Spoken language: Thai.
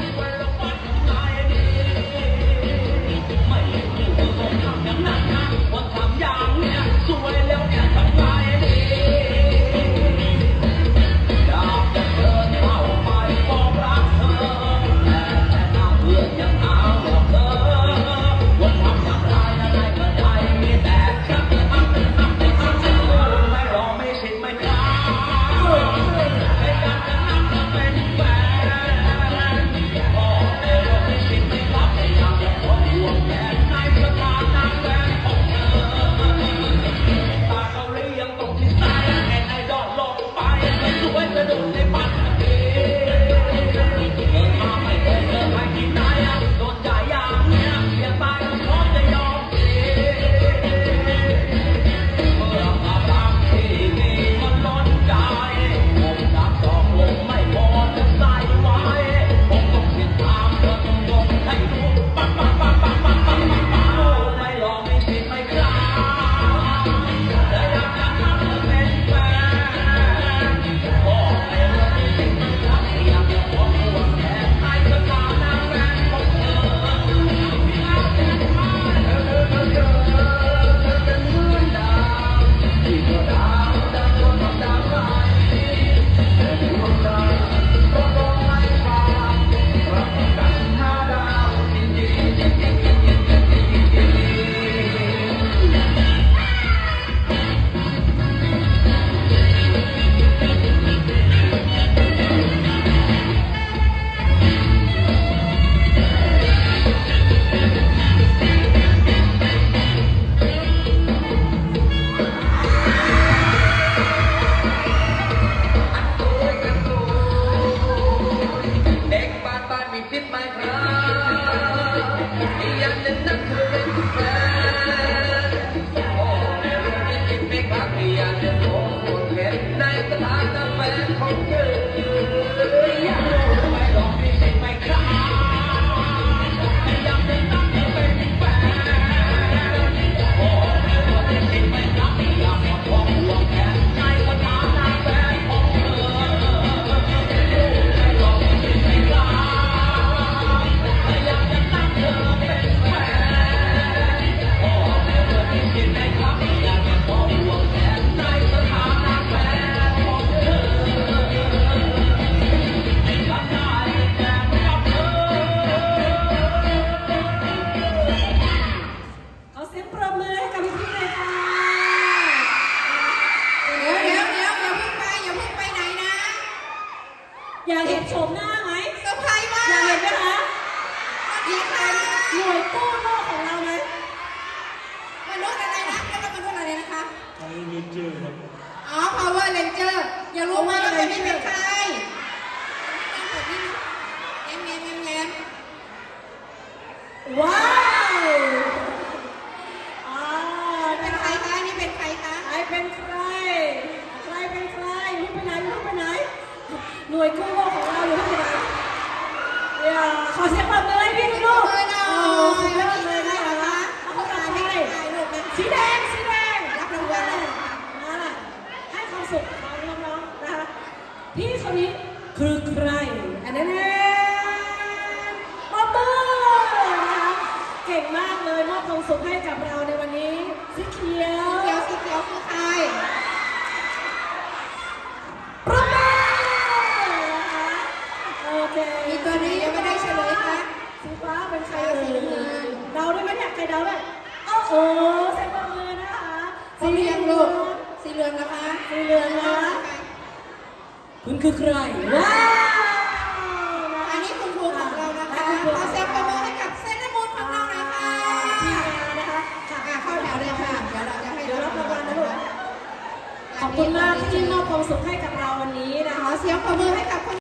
Thank you. Yeah. อยากเห็นโฉมหน้าไหมเซอร์ไพรส์มาอยากเห็นไหมคะดีค่ะหน่วยกู้โลกของเราไหมมนุษย์อะไรนะเรียกว่ามนุษย์อะไรนะคะไทยเรนเจอร์ครับอ๋อ Power Ranger อยากรู้ไหมว่าคนนี้เป็นใครแง้มแง้มแง้มแง้มว้าวอ่า เป็นใครคะนี่เป็นใครคะ ใครเป็นใคร ใครเป็นใครอยู่ไปไหนอยู่ไปไหน หน่วยกู้โลกของเราอยู่ที่ไหนอย่าขอเสียงปรบมือให้พี่ดูดู เลยหน่อ โอ้ ย สุดยอดเลย นะ นะคะ คะ เอา เอา เข้า เข้า ไป มาให้ถ่ายรูปนะ สีแดง สีแดง รับรางวัลแล้ว มาให้ความสุขของน้องๆนะคะ พี่คนนี้คือใครอันนั้นมอบเบอร์นะคะเก่งมากเลยมอบความสุขให้กับเราในวันนี้ สีเขียว เขียวสีเขียวคือใคร ปรบมือนะคะโอเค มีตัวไหนยังไม่ได้เฉลยคะ สีฟ้าเป็นใครเอ่ สีน้ำเงิ ย น เดาได้ไหมเนี่ยใครเดาได้โอ้โหใส่ปรบมือนะคะ สีเหลืองลูกสีเหลืองนะคะ สีเหลืองนะ คุณคือใครว้าวอันนี้คุณครูของเรานะคะขอเสียงปรบมือให้กับเซนต์มูลของเราหน่อยค่ะทีมงานนะคะค่ะอะเข้าแถวเลยค่ะเดี๋ยวเราจะให้เดี๋ยวรับรางวัลนะลูกขอบคุณมากที่มอบความสุขให้กับเราวันนี้นะขคะอเสียงปรบมือให้กับคุณ